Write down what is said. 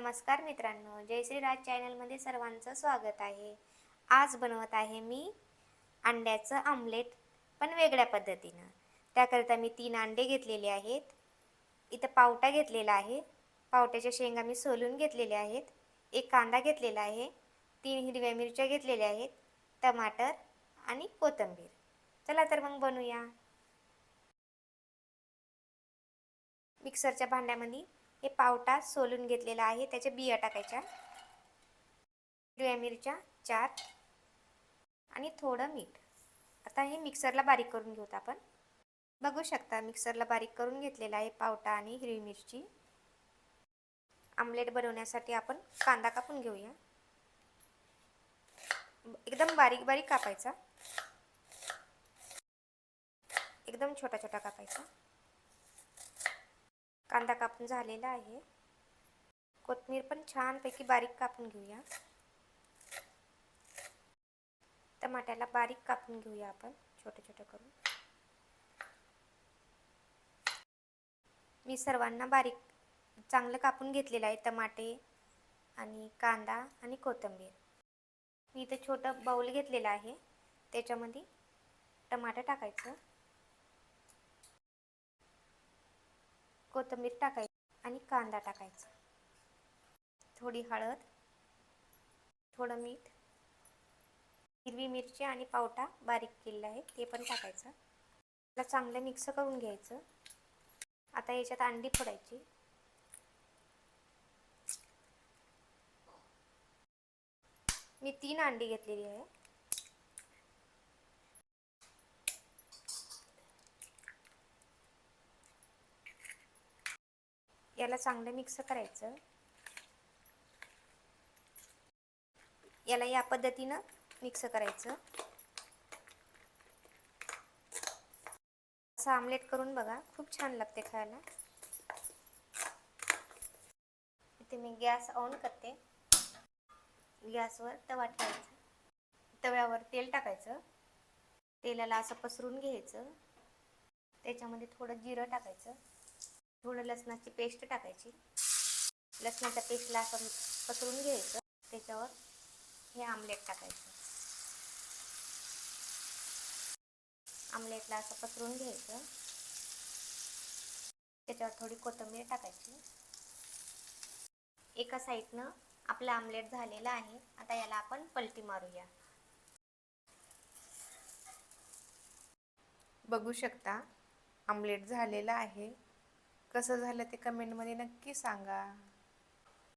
नमस्कार मित्रांनो जयश्रीराज चॅनलमध्ये सर्वांचं स्वागत आहे. आज बनवत आहे मी अंड्याचं आमलेट पण वेगळ्या पद्धतीनं. त्याकरिता मी तीन अंडे घेतलेले आहेत. इथं पावटा घेतलेला आहे. पावट्याच्या शेंगा मी सोलून घेतलेल्या आहेत. एक कांदा घेतलेला आहे. तीन हिरव्या मिरच्या घेतलेल्या आहेत. टमाटर आणि कोथिंबीर. चला तर मग बनवूया मिक्सरच्या भांड्यामध्ये हे पावटा सोलून घेतलेला आहे. त्याच्या बिया टाकायच्या. हिरव्या मिरच्या चार आणि थोडं मीठ. आता हे मिक्सरला बारीक करून घेऊत आपण. बघू शकता मिक्सरला बारीक करून घेतलेला आहे पावटा आणि हिरवी मिरची. आमलेट बनवण्यासाठी आपण कांदा कापून घेऊया. एकदम बारीक बारीक कापायचा. एकदम छोटा छोटा कापायचा. कांदा कापून झालेला आहे. कोथमीर पण छानपैकी बारीक कापून घेऊया. टमाट्याला बारीक कापून घेऊया आपण छोटे छोटे करून. मी सर्वांना बारीक चांगलं कापून घेतलेलं आहे टमाटे आणि कांदा आणि कोथिंबीर. मी इथं छोटं बाऊल घेतलेलं आहे त्याच्यामध्ये टमाटर टाकायचं. कोथिंबीर टाकायची आणि कांदा टाकायचा. थोडी हळद थोडं मीठ हिरवी मिरची आणि पावटा बारीक केलेला आहे ते पण टाकायचं. त्याला चांगलं मिक्स करून घ्यायचं. आता याच्यात अंडी फोडायची. मी तीन अंडी घेतलेली आहे. याला चांगलं मिक्स करायचं. याला या पद्धतीनं मिक्स करायचं. असं आमलेट करून बघा खूप छान लागते खायला. इथे मी गॅस ऑन करते. गॅसवर तवा ठेवायचा. तव्यावर तेल टाकायचं. तेलाला असं पसरून घ्यायचं. त्याच्यामध्ये थोडं जिरं टाकायचं. थोडं लसणाची पेस्ट टाकायची. लसणाच्या पेस्टला असं पसरून घ्यायचं. त्याच्यावर हे आमलेट टाकायचं. आमलेटला असं पसरून घ्यायचं. त्याच्यावर थोडी कोथिंबीर टाकायची. एका साईडनं आपलं आमलेट झालेलं आहे. आता याला आपण पलटी मारूया. बघू शकता आमलेट झालेलं आहे. कसं झालं ते कमेंटमध्ये नक्की सांगा.